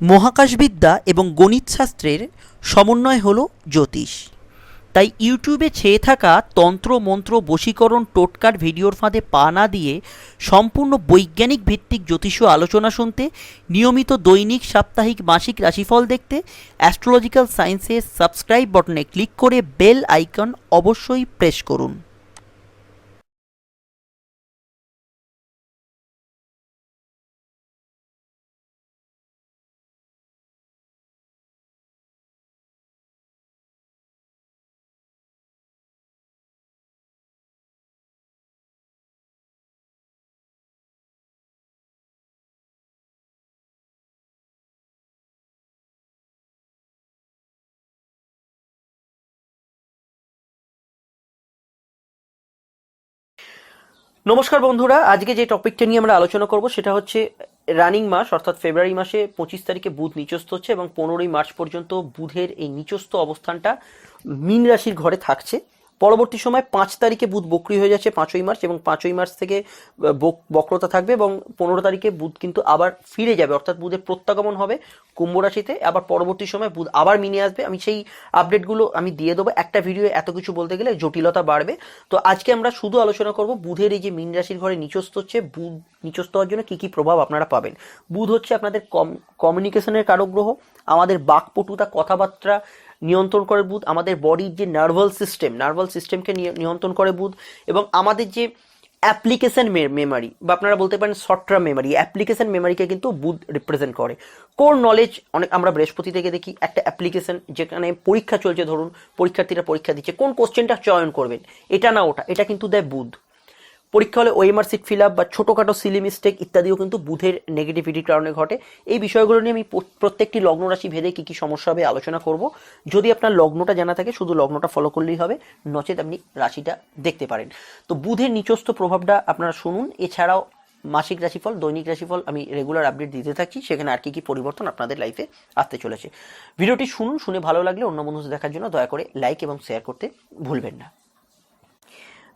মহাকাশবিদ্যা এবং গণিতশাস্ত্রের সমন্বয় হলো জ্যোতিষ। তাই ইউটিউবে ছেয়ে থাকা তন্ত্র, মন্ত্র, বশীকরণ, টোটকার ভিডিওর ফাঁদে পা না দিয়ে সম্পূর্ণ বৈজ্ঞানিক ভিত্তিক জ্যোতিষীয় আলোচনা শুনতে, নিয়মিত দৈনিক, সাপ্তাহিক, মাসিক রাশিফল দেখতে অ্যাস্ট্রোলজিক্যাল সায়েন্সের সাবস্ক্রাইব বটনে ক্লিক করে বেল আইকন অবশ্যই প্রেস করুন। নমস্কার বন্ধুরা, আজকে যে টপিকটা নিয়ে আমরা আলোচনা করব সেটা হচ্ছে রানিং মাস, অর্থাৎ ফেব্রুয়ারি মাসে পঁচিশ তারিখে বুধ নিচস্থ হচ্ছে এবং পনেরোই মার্চ পর্যন্ত বুধের এই নিচস্থ অবস্থানটা মীন রাশির ঘরে থাকছে। পরবর্তী সময় পাঁচ তারিখে বুধ বক্রি হয়ে যাচ্ছে পাঁচই মার্চ এবং পাঁচই মার্চ থেকে বক- বক্রতা থাকবে এবং পনেরো তারিখে বুধ কিন্তু আবার ফিরে যাবে, অর্থাৎ বুধের প্রত্যাগমন হবে কুম্ভ রাশিতে। আবার পরবর্তী সময় বুধ আবার মিনে আসবে। আমি সেই আপডেটগুলো আমি দিয়ে দেবো। একটা ভিডিও এত কিছু বলতে গেলে জটিলতা বাড়বে। তো আজকে আমরা শুধু আলোচনা করব বুধের এই যে মীন রাশির ঘরে নিচস্থ হচ্ছে, বুধ নিচস্থ হওয়ার জন্য কি কি প্রভাব আপনারা পাবেন? বুধ হচ্ছে আপনাদের কম কমিউনিকেশনের কারক গ্রহ। আমাদের বাকপটুতা কথাবার্তা নিয়ন্ত্রণ করে বুধ, আমাদের বডির যে নার্ভাল সিস্টেম নার্ভাল সিস্টেমকে নিয়ন্ত্রণ করে বুধ এবং আমাদের যে অ্যাপ্লিকেশন মেমারি বা আপনারা বলতে পারেন শর্ট মেমারি অ্যাপ্লিকেশন মেমারিকে কিন্তু বুধ রিপ্রেজেন্ট করে। কোর নলেজ অনেক, আমরা বৃহস্পতি থেকে দেখি, একটা অ্যাপ্লিকেশন যেখানে পরীক্ষা চলছে, ধরুন পরীক্ষার্থীরা পরীক্ষা দিচ্ছে, কোন কোশ্চেনটা চয়ন করবেন? এটা না ওটা, এটা কিন্তু দেয় বুধ। পরীক্ষা হলে ওএমআর সিট ফিল আপ বা ছোটোখাটো সিলি মিস্টেক ইত্যাদিও কিন্তু বুধের নেগেটিভিটির কারণে ঘটে। এই বিষয়গুলো নিয়ে আমি প্র- প্রত্যেকটি লগ্ন রাশি ভেদে কী কী সমস্যা হবে আলোচনা করব। যদি আপনার লগ্নটা জানা থাকে, শুধু লগ্নটা ফলো করলেই হবে, নচেত আপনি রাশিটা দেখতে পারেন। তো বুধের নিচস্থ প্রভাবটা আপনারা শুনুন। এছাড়াও মাসিক রাশিফল, দৈনিক রাশিফল আমি রেগুলার আপডেট দিতে থাকছি সেখানে আর কি কি পরিবর্তন আপনাদের লাইফে আসতে চলেছে। ভিডিওটি শুনুন, শুনে ভালো লাগলে অন্য বন্ধুদের দেখার জন্য দয়া করে লাইক এবং শেয়ার করতে ভুলবেন না।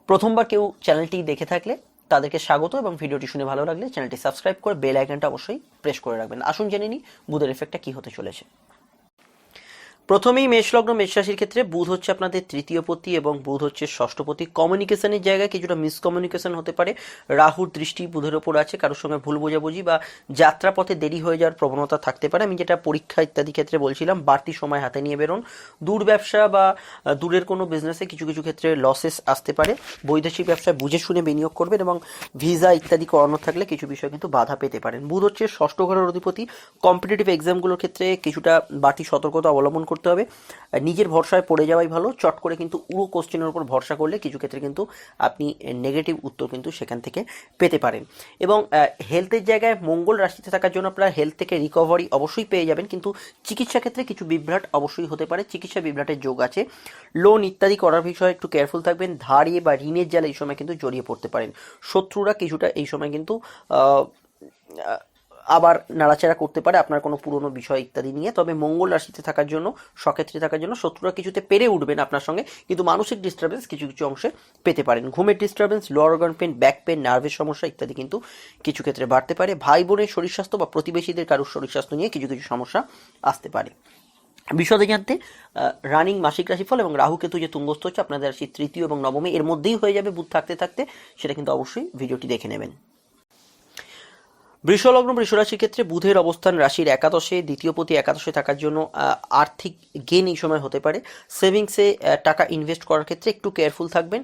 প্রথমবার কেউ চ্যানেলটি দেখে থাকলে তাদেরকে স্বাগত এবং ভিডিওটি শুনে ভালো লাগলে চ্যানেলটি সাবস্ক্রাইব করে বেল আইকনটা অবশ্যই প্রেস করে রাখবেন। আসুন জেনে নিই বুধের এফেক্টটা কি হতে চলেছে। প্রথমেই মেষলগ্ন মেষ রাশির ক্ষেত্রে বুধ হচ্ছে আপনাদের তৃতীয় পতি এবং বুধ হচ্ছে ষষ্ঠপতি কমিউনিকেশনের জায়গায় কিছুটা মিসকমিউনিকেশন হতে পারে। রাহুর দৃষ্টি বুধের ওপর আছে, কারোর সঙ্গে ভুল বোঝাবুঝি বা যাত্রাপথে দেরি হয়ে যাওয়ার প্রবণতা থাকতে পারে। আমি যেটা পরীক্ষা ইত্যাদি ক্ষেত্রে বলছিলাম, বাড়তি সময় হাতে নিয়ে বেরোন। দূর ব্যবসা বা দূরের কোনো বিজনেসে কিছু কিছু ক্ষেত্রে লসেস আসতে পারে। বৈদেশিক ব্যবসায় বুঝে শুনে বিনিয়োগ করবেন এবং ভিসা ইত্যাদি করানো থাকলে কিছু বিষয় কিন্তু বাধা পেতে পারেন। বুধ হচ্ছে ষষ্ঠ ঘরের অধিপতি। কম্পিটিটিভ এক্সামগুলোর ক্ষেত্রে কিছুটা বাড়তি সতর্কতা অবলম্বন করতে হবে। নিজের ভরসায় পড়ে যাওয়াই ভালো। চট করে কিন্তু উড়ো কোশ্চেনের উপর ভরসা করলে কিছু ক্ষেত্রে কিন্তু আপনি নেগেটিভ উত্তর কিন্তু সেখান থেকে পেতে পারেন। এবং হেলথের জায়গায় মঙ্গল রাশিতে থাকার জন্য আপনারা হেলথ থেকে রিকভারি অবশ্যই পেয়ে যাবেন। কিন্তু চিকিৎসা ক্ষেত্রে কিছু বিভ্রাট অবশ্যই হতে পারে। চিকিৎসা বিভ্রাটের যোগ আছে। লোন ইত্যাদি করার বিষয়ে একটু কেয়ারফুল থাকবেন। ধারে বা ঋণের জালে এই সময় কিন্তু জড়িয়ে পড়তে পারেন। শত্রুরা কিছুটা এই সময় কিন্তু আবার নাড়াচাড়া করতে পারে আপনার কোনো পুরনো বিষয় ইত্যাদি নিয়ে। তবে মঙ্গল রাশিতে থাকার জন্য, সক্ষেত্রে থাকার জন্য শত্রুরা কিছুতে পেরে উঠবেন আপনার সঙ্গে, কিন্তু মানসিক ডিস্টারবেন্স কিছু কিছু অংশে পেতে পারেন। ঘুমের disturbance lower organ pain back pain নার্ভের সমস্যা ইত্যাদি কিন্তু কিছু ক্ষেত্রে বাড়তে পারে। ভাই বোনের শরীর স্বাস্থ্য বা প্রতিবেশীদের কারোর শরীর স্বাস্থ্য নিয়ে কিছু কিছু সমস্যা আসতে পারে। বিশদে জানতে রানিং মাসিক রাশিফল এবং রাহু কেতু যে তুঙ্গস্থ হচ্ছে আপনাদের রাশি তৃতীয় এবং নবমে, এর মধ্যেই হয়ে যাবে বুধ থাকতে থাকতে, সেটা কিন্তু অবশ্যই ভিডিওটি দেখে নেবেন। বৃষলগ্ন বৃষরাশির ক্ষেত্রে বুধের অবস্থান রাশির একাদশে, দ্বিতীয় পতি একাদশে থাকার জন্য আর্থিক গেন এই সময় হতে পারে। সেভিংসে টাকা ইনভেস্ট করার ক্ষেত্রে একটু কেয়ারফুল থাকবেন।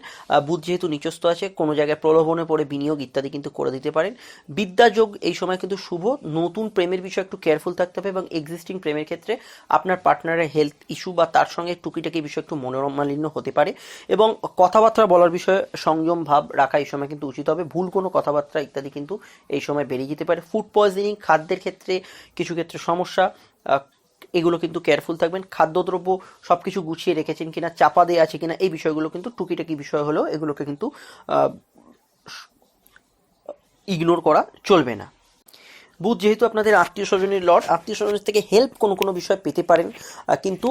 বুধ যেহেতু নিচস্থ আছে, কোনো জায়গায় প্রলোভনে পড়ে বিনিয়োগ ইত্যাদি কিন্তু করে দিতে পারেন। বিদ্যাযোগ এই সময় কিন্তু শুভ। নতুন প্রেমের বিষয়ে একটু কেয়ারফুল থাকতে হবে এবং এক্সিস্টিং প্রেমের ক্ষেত্রে আপনার পার্টনারের হেলথ ইস্যু বা তার সঙ্গে টুকিটাকি বিষয় একটু মনোমালিন্য হতে পারে এবং কথাবার্তা বলার বিষয়ে সংযম ভাব রাখা এই সময় কিন্তু উচিত হবে। ভুল কোনো কথাবার্তা ইত্যাদি কিন্তু এই সময় বেরিয়ে যেতে পারে ফুড পয়জনিং খাদ্যের ক্ষেত্রে কিছু ক্ষেত্রে সমস্যা এগুলো কিন্তু কেয়ারফুল থাকবেন। খাদ্যদ্রব্য সব কিছু গুছিয়ে রেখেছেন কিনা, চাপা দেওয়া আছে কিনা, এই বিষয়গুলো কিন্তু টুকিটাকি বিষয় হলেও এগুলোকে কিন্তু ইগনোর করা চলবে না। বুধ যেহেতু আপনাদের আত্মীয় স্বজনের লর্ড, আত্মীয় স্বজনের থেকে হেল্প কোনো কোনো বিষয় পেতে পারেন। কিন্তু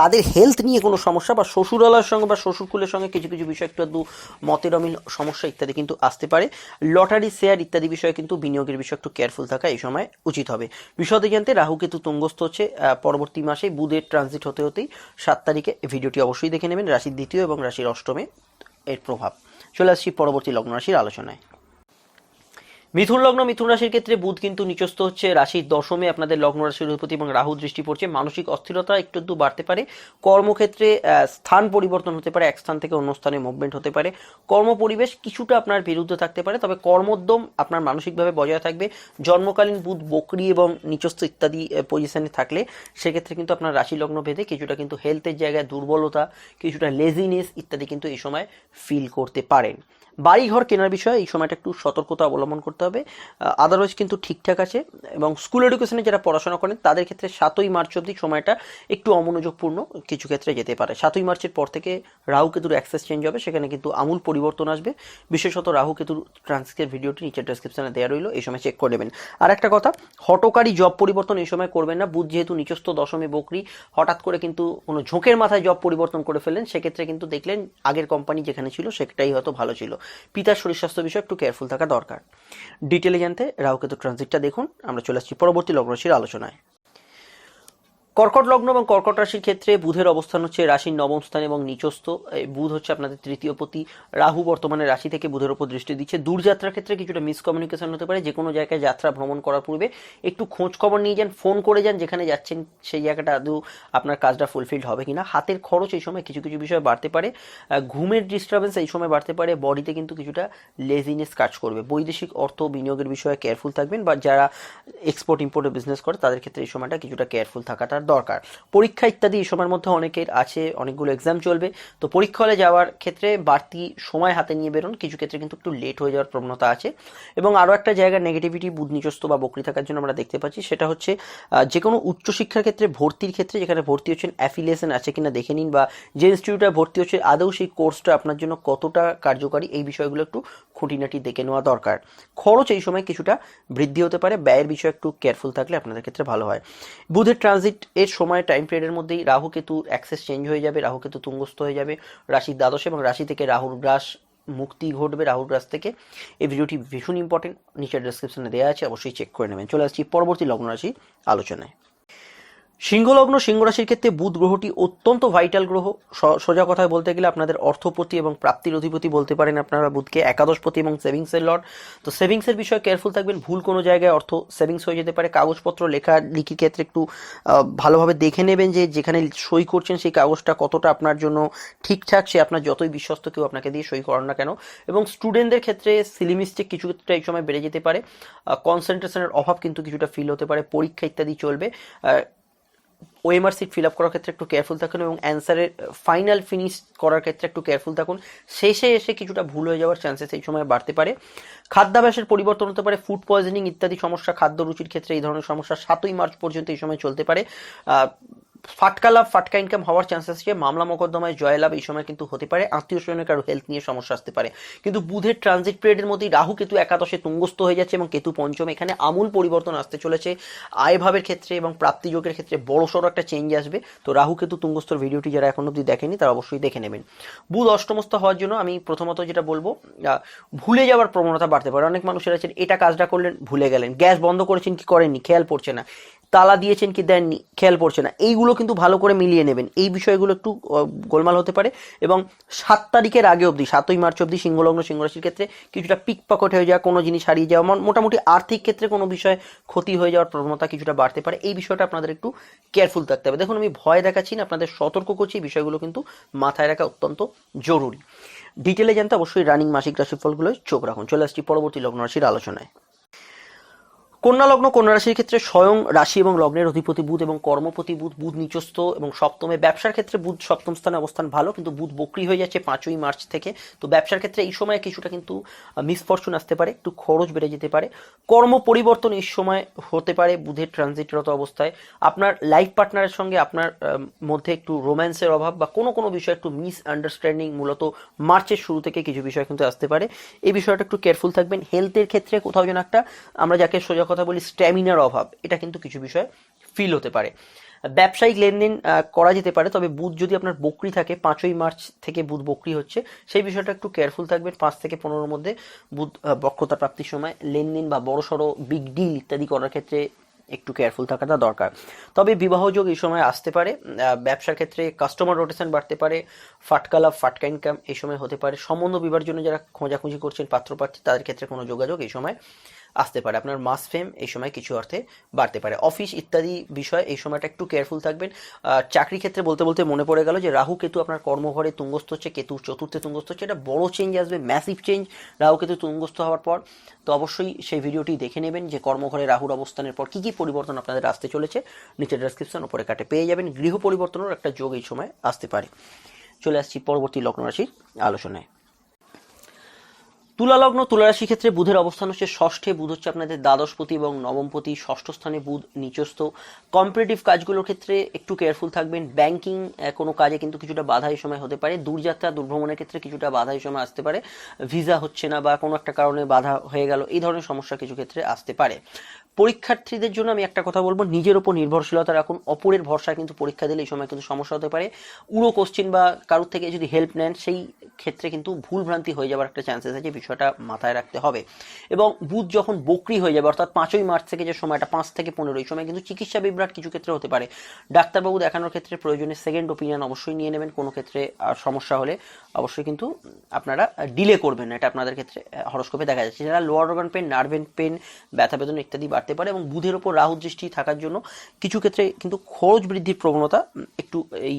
তাদের হেলথ নিয়ে কোনো সমস্যা বা শ্বশুরালার সঙ্গে বা শ্বশুরকুলের সঙ্গে কিছু কিছু বিষয় একটু আধটু মতের অমিল সমস্যা ইত্যাদি কিন্তু আসতে পারে। লটারি শেয়ার ইত্যাদি বিষয়ে কিন্তু বিনিয়োগের বিষয়ে একটু কেয়ারফুল থাকা এই সময় উচিত হবে। বিশদে জানতে রাহু কেতু তুঙ্গস্থ হচ্ছে পরবর্তী মাসে বুধের ট্রানজিট হতে হতেই সাত তারিখে ভিডিওটি অবশ্যই দেখে নেবেন। রাশির দ্বিতীয় এবং রাশির অষ্টমে এর প্রভাব। চলে আসছি পরবর্তী লগ্ন রাশির আলোচনায়। মিথুন লগ্ন, মিথুন রাশির ক্ষেত্রে বুধ কিন্তু নিচস্থ হচ্ছে রাশির দশমে আপনাদের লগ্ন রাশির অধিপতি এবং রাহু দৃষ্টি পড়ছে। মানসিক অস্থিরতা একটু একটু বাড়তে পারে। কর্মক্ষেত্রে স্থান পরিবর্তন হতে পারে, এক স্থান থেকে অন্য স্থানে মুভমেন্ট হতে পারে। কর্ম পরিবেশ কিছুটা আপনার বিরুদ্ধে থাকতে পারে, তবে কর্মোদ্যম আপনার মানসিকভাবে বজায় থাকবে। জন্মকালীন বুধ বকরি এবং নিচস্থ ইত্যাদি পজিশনে থাকলে সেক্ষেত্রে কিন্তু আপনার রাশি লগ্ন ভেদে কিছুটা কিন্তু হেলথের জায়গায় দুর্বলতা, কিছুটা লেজিনেস ইত্যাদি কিন্তু এই সময় ফিল করতে পারেন। বাড়ি ঘর কেনার বিষয়ে এই সময়টা একটু সতর্কতা অবলম্বন করতে হবে। আদারওয়াইজ কিন্তু ঠিকঠাক আছে এবং স্কুল এডুকেশনে যারা পড়াশোনা করেন, তাদের ক্ষেত্রে সাতই মার্চ অবধি সময়টা একটু অমনোযোগপূর্ণ কিছু ক্ষেত্রে যেতে পারে। সাতই মার্চের পর থেকে রাহু কেতুর অ্যাক্সেস চেঞ্জ হবে, সেখানে কিন্তু আমূল পরিবর্তন আসবে। বিশেষত রাহু কেতুর ট্রান্সক্রিপ্ট ভিডিওটি নিচের ডেসক্রিপশনে দেওয়া রইল, এই সময় চেক করে নেবেন। আর একটা কথা, হটকারী জব পরিবর্তন এই সময় করবেন না। বুধ যেহেতু নিচস্থ দশমে বকরি, হঠাৎ করে কিন্তু কোনো ঝোঁকের মাথায় জব পরিবর্তন করে ফেললেন, সেক্ষেত্রে কিন্তু দেখলেন আগের কোম্পানি যেখানে ছিল, সেটাই হয়তো ভালো ছিল। পিতার শরীর স্বাস্থ্য বিষয়ে একটু কেয়ারফুল থাকা দরকার। ডিটেলে জানতে রাহুকেতু ট্রানজিটটা দেখুন। আমরা চলে আসছি পরবর্তী লগ্নরাশির আলোচনায়। কর্কট লগ্ন এবং কর্কট রাশির ক্ষেত্রে বুধের অবস্থান হচ্ছে রাশির নবম স্থান এবং নিচস্থ। বুধ হচ্ছে আপনাদের তৃতীয় পতি। রাহু বর্তমানে রাশি থেকে বুধের উপর দৃষ্টি দিচ্ছে। দূরযাত্রার ক্ষেত্রে কিছুটা মিসকমিউনিকেশন হতে পারে। যে কোনো জায়গায় যাত্রা ভ্রমণ করার পূর্বে একটু খোঁজ খবর নিয়ে যান ফোন করে যান, যেখানে যাচ্ছেন সেই জায়গাটা আদৌ আপনার কাজটা ফুলফিলড হবে কিনা। হাতের খরচ এই সময় কিছু কিছু বিষয় বাড়তে পারে। ঘুমের ডিস্টারবেন্স এই সময় বাড়তে পারে। বডিতে কিন্তু কিছুটা লেজিনেস কাজ করবে। বৈদেশিক অর্থ বিনিয়োগের বিষয়ে কেয়ারফুল থাকবেন বা যারা এক্সপোর্ট ইম্পোর্টের বিজনেস করে, তাদের ক্ষেত্রে এই সময়টা কিছুটা কেয়ারফুল থাকাটা দরকার। পরীক্ষা ইত্যাদি এই সময়ের মধ্যে অনেকের আছে, অনেকগুলো এক্সাম চলবে। তো পরীক্ষা হলে যাওয়ার ক্ষেত্রে বাড়তি সময় হাতে নিয়ে বেরোন। কিছু ক্ষেত্রে কিন্তু একটু লেট হয়ে যাওয়ার প্রবণতা আছে। এবং আরও একটা জায়গার নেগেটিভিটি বুধ নিচস্ত বা বকরি থাকার জন্য আমরা দেখতে পাচ্ছি, সেটা হচ্ছে যে কোনো উচ্চশিক্ষার ক্ষেত্রে ভর্তির ক্ষেত্রে যেখানে ভর্তি হচ্ছেন অ্যাফিলিয়েশন আছে কিনা দেখে নিন বা যে ইনস্টিটিউটে ভর্তি হচ্ছে, আদৌ সেই কোর্সটা আপনার জন্য কতটা কার্যকারী, এই বিষয়গুলো একটু খুঁটিনাটি দেখে নেওয়া দরকার। খরচ এই সময় কিছুটা বৃদ্ধি হতে পারে। ব্যয়ের বিষয়ে একটু কেয়ারফুল থাকলে আপনাদের ক্ষেত্রে ভালো হয়। বুধের ট্রানজিট এর সময় টাইম পিরিয়ডের মধ্যেই রাহু কেতু অ্যাক্সেস চেঞ্জ হয়ে যাবে, রাহু কেতু তুঙ্গস্থ হয়ে যাবে রাশির দ্বাদশ এবং রাশি থেকে রাহুর গ্রাস মুক্তি ঘটবে, রাহুর গ্রাস থেকে। এই ভিডিওটি ভীষণ ইম্পর্টেন্ট নিচের ডেসক্রিপশনে দেওয়া আছে, অবশ্যই চেক করে নেবেন। চলে আসছি পরবর্তী লগ্ন রাশি আলোচনায়। সিংহলগ্ন সিংহ রাশির ক্ষেত্রে বুধ গ্রহটি অত্যন্ত ভাইটাল গ্রহ। সোজা কথায় বলতে গেলে আপনাদের অর্থপতি এবং প্রাপ্তির অধিপতি বলতে পারেন আপনারা বুধকে, একাদশপতি এবং সেভিংসের লর্ড। তো সেভিংসের বিষয়ে কেয়ারফুল থাকবেন, ভুল কোনো জায়গায় অর্থ সেভিংস হয়ে যেতে পারে। কাগজপত্র, লেখা লিখির ক্ষেত্রে একটু ভালোভাবে দেখে নেবেন যে যেখানে সই করছেন সেই কাগজটা কতটা আপনার জন্য ঠিকঠাক, সে আপনার যতই বিশ্বস্ত কেউ আপনাকে দিয়ে সই করান না কেন। এবং স্টুডেন্টদের ক্ষেত্রে সিলিমিস্টিক ক্ষেত্রে এই সময় বেড়ে যেতে পারে। কনসেন্ট্রেশনের অভাব কিন্তু কিছুটা ফিল হতে পারে, পরীক্ষা ইত্যাদি চলবে। ওএমআর সিট ফিল আপ করার ক্ষেত্রে একটু কেয়ারফুল থাকুন এবং অ্যান্সারের ফাইনাল ফিনিশ করার ক্ষেত্রে একটু কেয়ারফুল থাকুন। শেষে এসে কিছুটা ভুল হয়ে যাওয়ার চান্সেস এই সময় বাড়তে পারে। খাদ্যাভ্যাসের পরিবর্তন হতে পারে ফুড পয়জনিং ইত্যাদি সমস্যা, খাদ্য রুচির ক্ষেত্রে এই ধরনের সমস্যা সাতই মার্চ পর্যন্ত এই সময় চলতে পারে। ফাটকা লাভ, ফাটকা ইনকাম হওয়ার চান্সেস আছে মামলা মোকদ্দমায় জয়লাভ এই সময় কিন্তু হতে পারে। আত্মীয় স্বজনের কারও হেলথ নিয়ে সমস্যা আসতে পারে। কিন্তু বুধের ট্রানজিট পিরিয়ডের মধ্যেই রাহু কেতু একাদশে তুঙ্গস্থ হয়ে যাচ্ছে এবং কেতু পঞ্চম। এখানে আমূল পরিবর্তন আসতে চলেছে আয় ভাবের ক্ষেত্রে এবং প্রাপ্তি যোগের ক্ষেত্রে বড় সড়ো একটা চেঞ্জ আসবে। তো রাহু কেতু তুঙ্গস্থর ভিডিওটি যারা এখন অবধি দেখেনি, তারা অবশ্যই দেখে নেবেন। বুধ অষ্টমস্থ হওয়ার জন্য আমি প্রথমত যেটা বলব ভুলে যাওয়ার প্রবণতা বাড়তে পারে। অনেক মানুষের আছে, এটা কাজটা করলেন, ভুলে গেলেন। গ্যাস বন্ধ করেছেন, কি করেননি? খেয়াল পড়ছে না। তালা দিয়েছেন কি দেননি, খেয়াল পড়ছে না। এইগুলো কিন্তু ভালো করে মিলিয়ে নেবেন। এই বিষয়গুলো একটু গোলমাল হতে পারে। এবং সাত তারিখের আগে অবধি, সাতই মার্চ অবধি সিংহলগ্ন সিংহরাশির ক্ষেত্রে কিছুটা পিক পকেট হয়ে যাওয়া, কোনো জিনিস হারিয়ে যাওয়া মোটামুটি আর্থিক ক্ষেত্রে কোনো বিষয়ে ক্ষতি হয়ে যাওয়ার প্রবণতা কিছুটা বাড়তে পারে। এই বিষয়টা আপনাদের একটু কেয়ারফুল থাকতে হবে। দেখুন, আমি ভয় দেখাচ্ছি না, আপনাদের সতর্ক করছি, এই বিষয়গুলো কিন্তু মাথায় রাখা অত্যন্ত জরুরি। ডিটেলে জানতে অবশ্যই রানিং মাসিক রাশিফলগুলোয় চোখ রাখুন। চলে আসছি পরবর্তী লগ্ন রাশির আলোচনায়। কন্যা লগ্ন, কন্যা রাশির ক্ষেত্রে স্বয়ং রাশি এবং লগ্নের অধিপতি বুধ এবং কর্মপতি বুধ বুধ নিচস্থ এবং সপ্তমে। ব্যবসার ক্ষেত্রে বুধ সপ্তম স্থানে অবস্থান ভালো, কিন্তু বুধ বকরি হয়ে যাচ্ছে পাঁচই মার্চ থেকে। তো ব্যবসার ক্ষেত্রে এই সময় কিছুটা কিন্তু মিসফরচুন আসতে পারে, একটু খরচ বেড়ে যেতে পারে। কর্ম পরিবর্তন এই সময় হতে পারে বুধের ট্রানজিটরত অবস্থায়। আপনার লাইফ পার্টনারের সঙ্গে আপনার মধ্যে একটু রোম্যান্সের অভাব বা কোনো কোনো বিষয় একটু মিস আন্ডারস্ট্যান্ডিং মূলত মার্চের শুরু থেকে কিছু বিষয় কিন্তু আসতে পারে। এই বিষয়টা একটু কেয়ারফুল থাকবেন। হেলথের ক্ষেত্রে কোথাও যেন একটা, আমরা যাকে সোজা কথা বলি স্ট্যামিনার অভাব এটা কিন্তু কিছু বিষয় ফিল হতে পারে। ব্যবসায়িক লেনদেন করা যেতে পারে তবে বুধ যদি আপনার বকরি থাকে পাঁচই মার্চ থেকে বুধ বকরি হচ্ছে সেই বিষয়টা একটু কেয়ারফুল থাকবেন। পাঁচ থেকে পনেরোর মধ্যে বুধ আহ, বক্রতা প্রাপ্তির সময় লেনদেন বা বড় সড়ো বিগ ডিল ইত্যাদি করার ক্ষেত্রে একটু কেয়ারফুল থাকাটা দরকার। তবে বিবাহযোগ এই সময় আসতে পারে ব্যবসার ক্ষেত্রে কাস্টমার রোটেশন বাড়তে পারে ফাটকা লাভ ফাটকা ইনকাম এই সময় হতে পারে। সম্বন্ধ বিবাহের জন্য যারা খোঁজাখুঁজি করছেন পাত্রপ্রার্থী তাদের ক্ষেত্রে কোনো যোগাযোগ এই সময় আসতে পারে। আপনার মাস ফেম এই সময় কিছু অর্থে বাড়তে পারে। অফিস ইত্যাদি বিষয় এই সময়টা একটু কেয়ারফুল থাকবেন। চাকরি ক্ষেত্রে বলতে বলতে মনে পড়ে গেল যে রাহু কেতু আপনার কর্মঘরে তুঙ্গস্থ হচ্ছে কেতু চতুর্থে তুঙ্গস্থ হচ্ছে। এটা বড় চেঞ্জ আসবে ম্যাসিভ চেঞ্জ রাহু কেতু তুঙ্গস্থ হওয়ার পর তো অবশ্যই সেই ভিডিওটি দেখে নেবেন যে কর্মঘরে রাহুর অবস্থানের পর কি কি পরিবর্তন আপনাদের আসতে চলেছে। নিচে ডেসক্রিপশন উপরে কাটে পেয়ে যাবেন। গৃহ পরিবর্তনের একটা যোগ এই সময় আসতে পারে। চলে আসছি পরবর্তী লগ্ন রাশির আলোচনায়। তুলা তুলারাশি তুলা ক্ষেত্রে বুধের অবস্থান হচ্ছে ষষ্ঠে। বুধ হচ্ছে আপনাদের দ্বাদশপতি এবং নবমপতি। ষষ্ঠ স্থানে বুধ নিচস্থ। কম্পিটিটিভ কাজগুলোর ক্ষেত্রে একটু কেয়ারফুল থাকবেন। ব্যাংকিং কোনো কাজে কিন্তু কিছুটা বাধা এই সময় হতে পারে। দূরযাত্রা, দুর্ভ্রমণের ক্ষেত্রে কিছুটা বাধা এই সময় আসতে পারে। ভিসা হচ্ছে না বা কোনো একটা কারণে বাধা হয়ে গেল। এই ধরনের সমস্যা কিছু ক্ষেত্রে আসতে পারে। পরীক্ষার্থীদের জন্য আমি একটা কথা বলব, নিজের ওপর নির্ভরশীলতা রাখুন। অপরের ভরসায় কিন্তু পরীক্ষা দিলে এই সময় কিন্তু সমস্যা হতে পারে। উড়ো কোশ্চিন বা কারোর থেকে যদি হেল্প নেন, সেই ক্ষেত্রে কিন্তু ভুল ভ্রান্তি হয়ে যাওয়ার একটা চান্সেস আছে বিষয়টা মাথায় রাখতে হবে। এবং বুধ যখন বকরি হয়ে যাবে, অর্থাৎ পাঁচই মার্চ থেকে যে সময়টা, পাঁচ থেকে পনেরো, এই সময় কিন্তু চিকিৎসা বিভ্রাট কিছু ক্ষেত্রে হতে পারে। ডাক্তারবাবু দেখানোর ক্ষেত্রে প্রয়োজনে সেকেন্ড ওপিনিয়ন অবশ্যই নিয়ে নেবেন, কোনো ক্ষেত্রে সমস্যা হলে। অবশ্যই কিন্তু আপনারা ডিলে করবেন এটা আপনাদের ক্ষেত্রে হরস্কোপে দেখা যাচ্ছে। যারা লোয়ার অর্গান পেন নার্ভেন পেন ব্যথা বেদনা ইত্যাদি বাড়তে পারে এবং বুধের ওপর রাহু দৃষ্টি থাকার জন্য কিছু ক্ষেত্রে কিন্তু খরচ বৃদ্ধির প্রবণতা একটু এই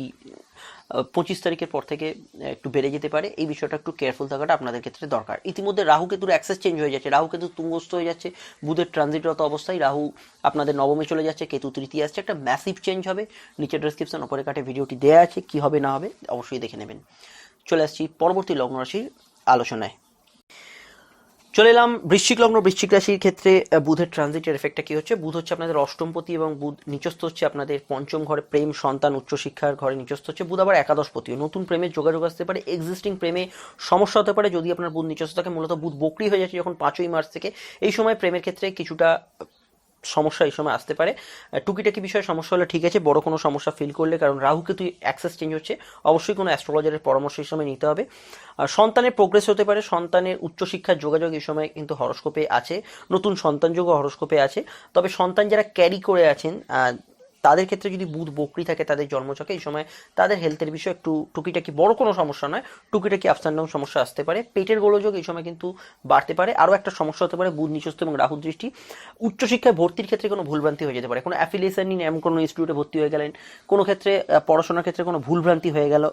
পঁচিশ তারিখের পর থেকে একটু বেড়ে যেতে পারে। এই বিষয়টা একটু কেয়ারফুল থাকাটা আপনাদের ক্ষেত্রে দরকার। ইতিমধ্যে রাহু কেতুর অ্যাক্সেস চেঞ্জ হয়ে যাচ্ছে। রাহু কেতু তুঙ্গস্থ হয়ে যাচ্ছে। বুধের ট্রানজিটরত অবস্থায় রাহু আপনাদের নবমে চলে যাচ্ছে। কেতু তৃতীয় আসছে। একটা ম্যাসিভ চেঞ্জ হবে। নিচে ডেসক্রিপশন ওপরে কাটে ভিডিওটি দেওয়া আছে। কি হবে, না হবে, অবশ্যই দেখে নেবেন। চলে আসছি পরবর্তী লগ্ন রাশির আলোচনায়। চলে এলাম বৃশ্চিক লগ্ন, বৃশ্চিক রাশির ক্ষেত্রে বুধের ট্রানজিটের এফেক্টটা কি হচ্ছে? বুধ হচ্ছে আপনাদের অষ্টমপতি এবং বুধ নিচস্থ হচ্ছে আপনাদের পঞ্চম ঘরে প্রেম, সন্তান, উচ্চশিক্ষার ঘরে নিচস্থ হচ্ছে, বুধ আবার একাদশপতিও নতুন প্রেমের যোগাযোগ আসতে পারে এক্সিস্টিং প্রেমে সমস্যা হতে পারে, যদি আপনার বুধ নিচস্থ থাকে, মূলত বুধ বকরি হয়ে যাচ্ছে যখন পাঁচই মার্চ থেকে। এই সময় প্রেমের ক্ষেত্রে কিছুটা সমস্যা এই সময় আসতে পারে। টুকিটাকি বিষয়ে সমস্যা হলে ঠিক আছে, বড় কোনো সমস্যা ফিল করলে, কারণ রাহুকে তুই অ্যাক্সেস চেঞ্জ হচ্ছে, অবশ্যই কোনো অ্যাস্ট্রোলজারের পরামর্শ এই সময় নিতে হবে। আর সন্তানের প্রোগ্রেস হতে পারে, সন্তানের উচ্চশিক্ষার যোগাযোগ এই সময় কিন্তু হরস্কোপে আছে, নতুন সন্তানযোগ্য যোগ হরস্কোপে আছে। তবে সন্তান যারা ক্যারি করে আছেন তাদের ক্ষেত্রে যদি বুধ বকরি থাকে তাদের জন্মচকে এই সময় তাদের হেলথের বিষয়ে একটু টুকিটাকি বড় কোনো সমস্যা নয়, টুকিটাকি আপস অ্যান্ড ডাউন সমস্যা আসতে পারে। পেটের গোলযোগ এই সময় কিন্তু বাড়তে পারে। আরও একটা সমস্যা হতে পারে বুধ নিচস্থ এবং রাহু দৃষ্টি। উচ্চশিক্ষায় ভর্তির ক্ষেত্রে কোনো ভুলভ্রান্তি হয়ে যেতে পারে। কোনো অ্যাফিলিয়েশন নিন এমন কোনো ইনস্টিটিউটে ভর্তি হয়ে গেলেন, কোনো ক্ষেত্রে পড়াশোনার ক্ষেত্রে কোনো ভুলভ্রান্তি হয়ে গেল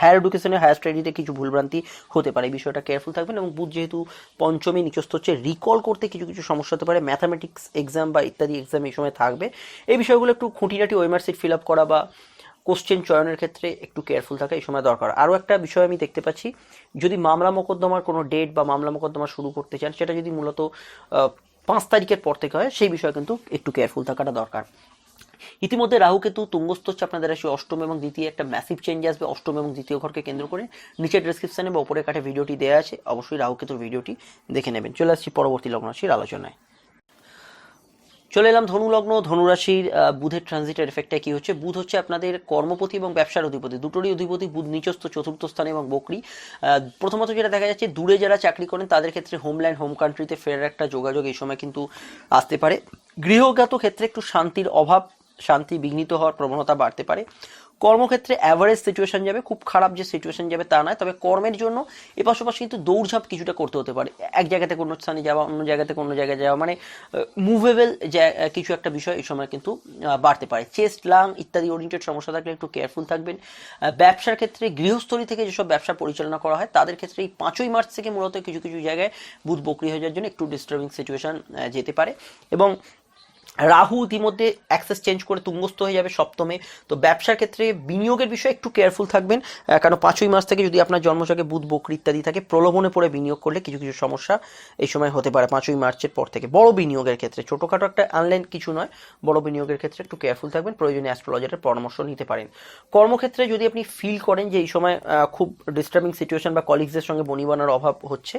হায়ার এডুকেশনে, হায়ার স্টাডিতে কিছু ভুলভ্রান্তি হতে পারে। এই বিষয়টা কেয়ারফুল থাকবেন এবং বুধ যেহেতু পঞ্চমী, নিচস্থ হচ্ছে রিকল করতে কিছু কিছু সমস্যা হতে পারে। ম্যাথামেটিক্স এক্সাম বা ইত্যাদি এক্সাম এই সময় থাকবে। এই বিষয়গুলো একটু খুঁটিনাটি ওয়েমার সিট ফিল আপ করা বা কোশ্চেন চয়নের ক্ষেত্রে একটু কেয়ারফুল থাকা এই সময় দরকার। আরও একটা বিষয় আমি দেখতে পাচ্ছি, যদি মামলা মোকদ্দমার কোনো ডেট বা মামলা মোকদ্দমা শুরু করতে চান, সেটা যদি মূলত পাঁচ তারিখের পর থেকে হয়, সেই বিষয়ে কিন্তু একটু কেয়ারফুল থাকাটা দরকার। ইতিমধ্যে রাহু কেতু তুঙ্গস্থ হচ্ছে আপনাদের রাশি অষ্টম এবং দ্বিতীয় একটা ম্যাসিভ চেঞ্জ আসবে, অষ্টম এবং দ্বিতীয় ঘরকে কেন্দ্র করে। নিচের ডেসক্রিপশনে বা ওপরে কাঠে ভিডিওটি দেওয়া আছে, অবশ্যই রাহু কেতুর ভিডিওটি দেখে নেবেন। চলে আসছি পরবর্তী লগ্ন রাশির আলোচনায়। চলে এলাম ধনুলগ্ন, ধনুরাশির বুধের ট্রানজিটের এফেক্টটা কি হচ্ছে? বুধ হচ্ছে আপনাদের কর্মপতি এবং ব্যবসার অধিপতি। দুটোরই অধিপতি বুধ নিচস্থ চতুর্থ স্থানে এবং বকরি। প্রথমত যেটা দেখা যাচ্ছে, দূরে যারা চাকরি করেন, তাদের ক্ষেত্রে হোমল্যান্ড হোম কান্ট্রিতে ফেরার একটা যোগাযোগ এই সময় কিন্তু আসতে পারে। গৃহগত ক্ষেত্রে একটু শান্তির অভাব শান্তি বিঘ্নিত হওয়ার প্রবণতা বাড়তে পারে। কর্মক্ষেত্রে অ্যাভারেজ সিচুয়েশন যাবে, খুব খারাপ যে সিচুয়েশন যাবে তা নয়, তবে কর্মের জন্য এপাশ ওপাশ কিন্তু দৌড়ঝাঁপ কিছুটা করতে হতে পারে। এক জায়গা থেকে অন্য স্থানে যাওয়া, অন্য জায়গা থেকে অন্য জায়গায় যাওয়া মানে মুভেবল কিছু একটা বিষয় এই সময় কিন্তু বাড়তে পারে। চেস্ট লাং ইত্যাদি ওরিয়েন্টেড সমস্যা থাকলে একটু কেয়ারফুল থাকবেন। ব্যবসার ক্ষেত্রে গৃহস্থলী থেকে যেসব ব্যবসা পরিচালনা করা হয়, তাদের ক্ষেত্রে এই পাঁচই মার্চ থেকে মূলত কিছু কিছু জায়গায় বুধ বকরি হয়ে যাওয়ার জন্য একটু ডিস্টার্বিং সিচুয়েশন যেতে পারে। এবং রাহু ইতিমধ্যে অ্যাক্সেস চেঞ্জ করে তুঙ্গস্থ হয়ে যাবে সপ্তমে। তো ব্যবসার ক্ষেত্রে বিনিয়োগের বিষয়ে একটু কেয়ারফুল থাকবেন কারণ পাঁচই মাস থেকে যদি আপনার জন্মছকে বুধ, বকরি ইত্যাদি থাকে, প্রলোভনে পড়ে বিনিয়োগ করলে কিছু কিছু সমস্যা এই সময় হতে পারে পাঁচই মার্চের পর থেকে। বড় বিনিয়োগের ক্ষেত্রে, ছোটোখাটো একটা অনলাইন কিছু নয়, বড় বিনিয়োগের ক্ষেত্রে একটু কেয়ারফুল থাকবেন, প্রয়োজনে অ্যাস্ট্রোলজারের পরামর্শ নিতে পারেন। কর্মক্ষেত্রে যদি আপনি ফিল করেন যে এই সময় খুব ডিস্টার্বিং সিচুয়েশন বা কলিগসদের সঙ্গে বনিবানার অভাব হচ্ছে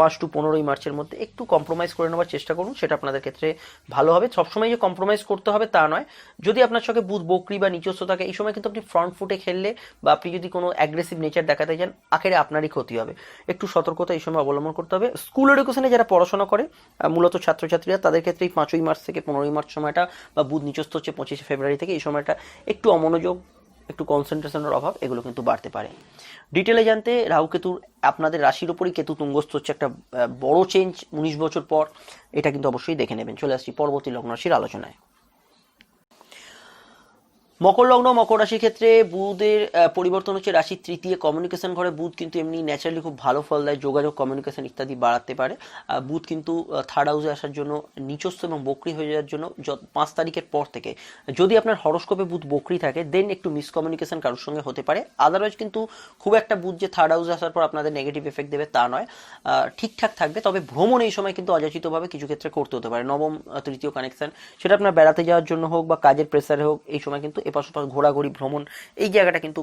পাঁচ টু পনেরোই মার্চের মধ্যে একটু কম্প্রোমাইজ করে নেওয়ার চেষ্টা করুন, সেটা আপনাদের ক্ষেত্রে ভালো হবে। সবসময় যে কম্প্রোমাইজ করতে হবে তা নয়। যদি আপনার সঙ্গে বুধ, বকরি বা নিচস্ব থাকে, এই সময় কিন্তু আপনি ফ্রন্ট ফুটে খেললে বা আপনি যদি কোনো অ্যাগ্রেসিভ নেচার দেখাতে চান আখেরে আপনারই ক্ষতি হবে। একটু সতর্কতা এই সময় অবলম্বন করতে হবে। স্কুল এডুকেশনে যারা পড়াশোনা করে মূলত ছাত্রছাত্রীরা, তাদের ক্ষেত্রে এই পাঁচই মার্চ থেকে পনেরোই মার্চ সময়টা বা বুধ নিচস্ত হচ্ছে পঁচিশে ফেব্রুয়ারি থেকে এই সময়টা একটু অমনোযোগ একটু কনসেন্ট্রেশনের অভাব, এগুলো কিন্তু বাড়তে পারে। ডিটেলে জানতে রাহু কেতুর আপনাদের রাশির ওপরই কেতু তুঙ্গস্থ হচ্ছে একটা বড় চেঞ্জ উনিশ বছর পর, এটা কিন্তু অবশ্যই দেখে নেবেন। চলে আসছি পরবর্তী লগ্ন রাশির আলোচনায়। মকর লগ্ন, মকর রাশির ক্ষেত্রে বুধের পরিবর্তন হচ্ছে রাশির তৃতীয় কমিউনিকেশন ঘরে। বুধ কিন্তু এমনি ন্যাচারালি খুব ভালো ফল দেয়, যোগাযোগ কমিউনিকেশন ইত্যাদি বাড়াতে পারে। বুধ কিন্তু থার্ড হাউসে আসার জন্য নিচস্ব এবং বকরি হয়ে যাওয়ার জন্য পাঁচ তারিখের পর থেকে। যদি আপনার হরস্কোপে বুধ বকরি থাকে দেন একটু মিসকমিউনিকেশন কারোর সঙ্গে হতে পারে। আদারওয়াইজ কিন্তু খুব একটা বুধ যে থার্ড হাউসে আসার পর আপনাদের নেগেটিভ এফেক্ট দেবে তা নয়। ঠিকঠাক থাকবে, তবে ভ্রমণ এই সময় কিন্তু অযাচিতভাবে কিছু ক্ষেত্রে করতে হতে পারে। নবম তৃতীয় কানেকশন সেটা আপনার বেড়াতে যাওয়ার জন্য হোক বা কাজের প্রেসারে হোক, এই সময় কিন্তু এপাশ ঘোরাঘুরি, ভ্রমণ, এই জায়গাটা কিন্তু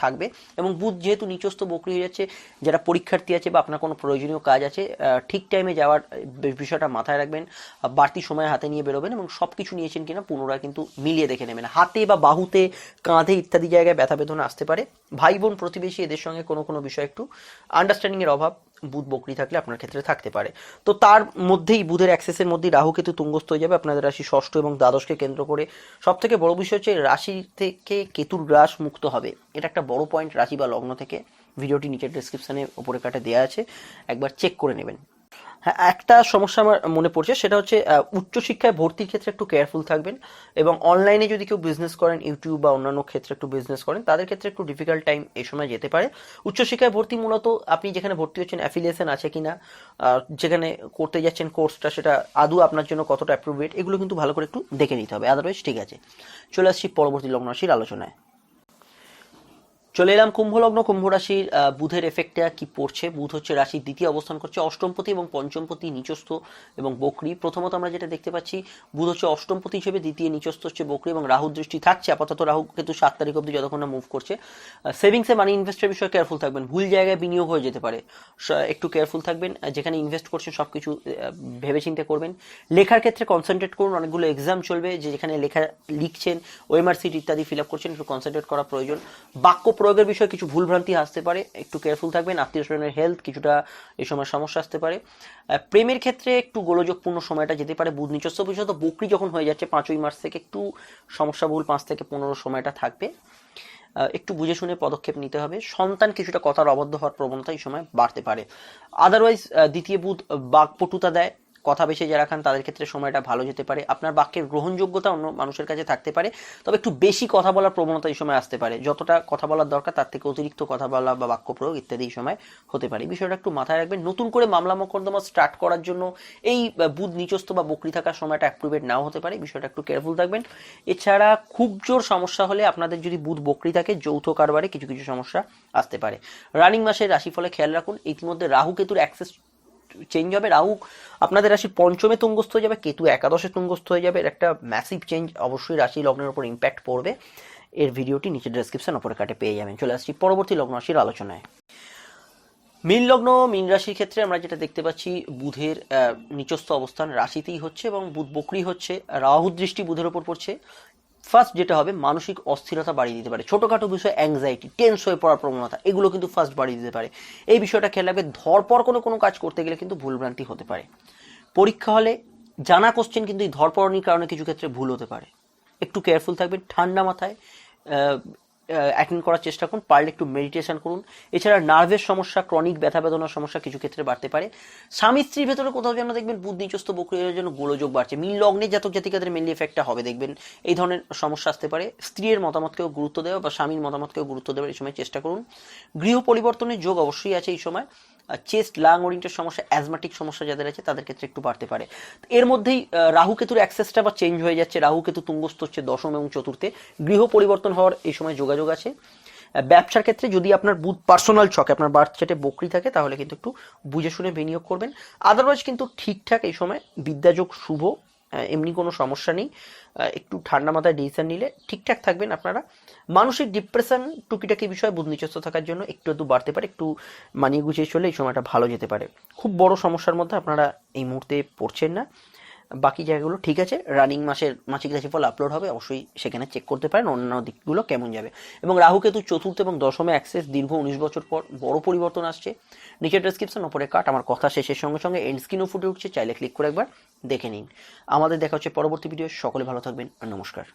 থাকবে। এবং বুধ যেহেতু নিচস্থ বকরি হয়ে যাচ্ছে, যারা পরীক্ষার্থী আছে বা আপনার কোনো প্রয়োজনীয় কাজ আছে ঠিক টাইমে যাওয়ার বিষয়টা মাথায় রাখবেন বাড়তি সময় হাতে নিয়ে বেরোবেন এবং সব কিছু নিয়েছেন কিনা পুনরায় কিন্তু মিলিয়ে দেখে নেবেন। হাতে বা বাহুতে, কাঁধে ইত্যাদি জায়গায় ব্যথা বেদনা আসতে পারে। ভাই বোন প্রতিবেশী এদের সঙ্গে কোনো কোনো বিষয় একটু আন্ডারস্ট্যান্ডিংয়ের অভাব বুধ বকরি থাকলে আপনার ক্ষেত্রে থাকতে পারে। তো তার মধ্যেই বুধের অ্যাক্সেসের মধ্যেই রাহু কেতু তুঙ্গস্থ হয়ে যাবে। আপনাদের রাশি ষষ্ঠ এবং দ্বাদশকে কেন্দ্র করে। সব থেকে বড় বিষয় হচ্ছে, রাশি থেকে কেতুর গ্রাস মুক্ত হবে। এটা একটা বড় পয়েন্ট রাশি বা লগ্ন থেকে। ভিডিওটি নিচের ডিসক্রিপশানে উপরে কাটে দেওয়া আছে। একবার চেক করে নেবেন। হ্যাঁ একটা সমস্যা আমার মনে পড়ছে সেটা হচ্ছে উচ্চশিক্ষায় ভর্তির ক্ষেত্রে একটু কেয়ারফুল থাকবেন এবং অনলাইনে যদি কেউ বিজনেস করেন ইউটিউব বা অন্যান্য ক্ষেত্রে একটু বিজনেস করেন তাদের ক্ষেত্রে একটু ডিফিকাল্ট টাইম এই সময় যেতে পারে। উচ্চশিক্ষায় ভর্তি মূলত আপনি যেখানে ভর্তি হচ্ছেন অ্যাফিলিয়েশন আছে কিনা আহ, যেখানে করতে যাচ্ছেন কোর্সটা সেটা আদৌ আপনার জন্য কতটা অ্যাপ্রোপ্রিয়েট এগুলো কিন্তু ভালো করে একটু দেখে নিতে হবে আদারওয়াইজ ঠিক আছে। চলে আসছি পরবর্তী লগ্ন রাশির আলোচনায়। চলে এলাম কুম্ভলগ্ন কুম্ভ রাশির বুধের এফেক্টটা কি পড়ছে? বুধ হচ্ছে রাশির দ্বিতীয় অবস্থান করছে অষ্টমপতি এবং পঞ্চমপতি নিচস্থ এবং বকরি। প্রথমত আমরা যেটা দেখতে পাচ্ছি, বুধ হচ্ছে অষ্টমপতি হিসেবে দ্বিতীয় নিচস্থ হচ্ছে বকরি এবং রাহু দৃষ্টি থাকছে। আপাতত রাহু কিন্তু সাত তারিখ অব্দি যতক্ষণ না মুভ করছে। সেভিংসে মানি ইনভেস্টের বিষয়ে কেয়ারফুল থাকবেন। ভুল জায়গায় বিনিয়োগ হয়ে যেতে পারে। একটু কেয়ারফুল থাকবেন। যেখানে ইনভেস্ট করছেন সব কিছু ভেবেচিন্তে করবেন। লেখার ক্ষেত্রে কনসেন্ট্রেট করুন। অনেকগুলো এক্সাম চলবে যে যেখানে লেখা লিখছেন সিট ইত্যাদি ফিল আপ করছেন, একটু কনসেন্ট্রেট করা প্রয়োজন। বাক্য প্রয়োগের বিষয়ে কিছু ভুলভ্রান্তি আসতে পারে, একটু কেয়ারফুল থাকবেন, আত্মীয় স্বজনের হেলথ কিছুটা এই সময় সমস্যা আসতে পারে। প্রেমের ক্ষেত্রে একটু গোলযোগপূর্ণ সময়টা যেতে পারে, বুধ নিচস্ব বিশেষত বকরি যখন হয়ে যাচ্ছে পাঁচই মার্চ থেকে একটু সমস্যাবহুল পাঁচ থেকে পনেরো সময়টা থাকবে। একটু বুঝে শুনে পদক্ষেপ নিতে হবে। সন্তান কিছুটা কথার অবদ্ধ হওয়ার প্রবণতা এই সময় বাড়তে পারে। আদারওয়াইজ দ্বিতীয় বুধ বাকপটুতা দেয় কথা বেশি যারা খান তাদের ক্ষেত্রে সময়টা ভালো যেতে পারে। আপনার বাক্যের গ্রহণযোগ্যতা অন্য মানুষের কাছে থাকতে পারে, তবে একটু বেশি কথা বলার প্রবণতা এই সময় আসতে পারে। যতটা কথা বলার দরকার, তার থেকে অতিরিক্ত কথা বলা বা বাক্য প্রয়োগ ইত্যাদি এই সময় হতে পারে। বিষয়টা একটু মাথায় রাখবেন। নতুন করে মামলা মোকদ্দমা স্টার্ট করার জন্য এই বুধ নিচস্থ বা বকরি থাকার সময়টা অ্যাপ্রুভেট নাও হতে পারে। বিষয়টা একটু কেয়ারফুল থাকবেন। এছাড়া খুব জোর সমস্যা হলে আপনাদের যদি বুধ বকরি থাকে, যৌথ কারবারে কিছু কিছু সমস্যা আসতে পারে। রানিং মাসের রাশিফলে খেয়াল রাখুন, ইতিমধ্যে রাহু কেতুর অ্যাক্সেস চেঞ্জ হবে। রাহু, আপনাদের রাশির পঞ্চমে তুঙ্গস্থ হয়ে যাবে, কেতু একাদশে তুঙ্গস্থ হয়ে যাবে। এর একটা ম্যাসিভ চেঞ্জ অবশ্যই রাশি লগ্নের উপর ইম্প্যাক্ট পড়বে। এর ভিডিওটি নিচের ডেসক্রিপশন উপরে কাটে পেয়ে যাবেন। চলে আসছি পরবর্তী লগ্ন রাশির আলোচনায়। মীন লগ্ন, মীন রাশির ক্ষেত্রে আমরা যেটা দেখতে পাচ্ছি, বুধের নিচস্থ অবস্থান রাশিতেই হচ্ছে এবং বুধ বকরি হচ্ছে। রাহু দৃষ্টি বুধের ওপর পড়ছে। ফার্স্ট যেটা হবে, মানসিক অস্থিরতা বাড়িয়ে দিতে পারে। ছোটোখাটো বিষয় অ্যাংজাইটি টেন্স হয়ে পড়ার প্রবণতা, এগুলো কিন্তু ফার্স্ট বাড়িয়ে দিতে পারে। এই বিষয়টা খেয়াল রাখবে, ধরপর কোনো কোনো কাজ করতে গেলে কিন্তু ভুলভ্রান্তি হতে পারে। পরীক্ষা হলে জানা কোশ্চেন কিন্তু এই ধরপড়নির কারণে কিছু ক্ষেত্রে ভুল হতে পারে। একটু কেয়ারফুল থাকবেন, ঠান্ডা মাথায় অ্যাটেন্ড করার চেষ্টা করুন, পারলে একটু মেডিটেশন করুন। এছাড়া নার্ভের সমস্যা ক্রনিক ব্যথা বেদনার সমস্যা কিছু ক্ষেত্রে বাড়তে পারে। স্বামী স্ত্রীর ভেতরে কোথাও যেন দেখবেন বুধ নিচস্থ বক্রিয়ার জন্য গোলযোগ বাড়ছে। মিল লগ্নে জাতক জাতিকাদের মেনলি এফেক্টটা হবে, দেখবেন। এই ধরনের সমস্যা আসতে পারে। স্ত্রীর মতামতকেও গুরুত্ব দেওয়া বা স্বামীর মতামতকেও গুরুত্ব দেওয়ার এই সময় চেষ্টা করুন। গৃহ পরিবর্তনের যোগ অবশ্যই আছে এই সময়। চেস্ট লাং ওরিয়েন্টের সমস্যা অ্যাজমাটিক সমস্যা যাদের আছে, তাদের ক্ষেত্রে একটু বাড়তে পারে। এর মধ্যেই রাহু কেতুর অ্যাক্সেসটা বা চেঞ্জ হয়ে যাচ্ছে। রাহু কেতু তুঙ্গস্থ হচ্ছে দশম এবং চতুর্থে। গৃহ পরিবর্তন হওয়ার এই সময় যোগাযোগ আছে। ব্যবসার ক্ষেত্রে যদি আপনার বুধ পার্সোনাল ছকে আপনার বার্থ চার্টে বকরি থাকে, তাহলে কিন্তু একটু বুঝে শুনে বিনিয়োগ করবেন। আদারওয়াইজ কিন্তু ঠিকঠাক এই সময় বিদ্যাযোগ শুভ। এমনি কোনো সমস্যা নেই। একটু ঠান্ডা মাথায় ডিসিশন নিলে ঠিকঠাক থাকবেন আপনারা। মানসিক ডিপ্রেশন টুকিটাকি বিষয়ে বুদ্ধিচস্ত থাকার জন্য একটু একটু বাড়তে পারে, একটু মানিয়ে গুছিয়ে চলে এই সময়টা ভালো যেতে পারে। খুব বড় সমস্যার মধ্যে আপনারা এই মুহূর্তে পড়ছেন না। বাকি জায়গাগুলো ঠিক আছে রানিং মাসের মাসিক রাশিফল আপলোড হবে, অবশ্যই সেখানে চেক করতে পারেন, অন্যান্য দিকগুলো কেমন যাবে। এবং রাহু কেতু চতুর্থ এবং দশমে অ্যাক্সেস দীর্ঘ উনিশ বছর পর বড় পরিবর্তন আসছে। নিচের ডেসক্রিপশন ওপরে কাট আমার কথা শেষের সঙ্গে সঙ্গে এন্ড স্ক্রিনও ফুটে উঠছে, চাইলে ক্লিক করে একবার দেখে নিন। আমাদের দেখা হচ্ছে পরবর্তী ভিডিও সকলে ভালো থাকবেন আর নমস্কার।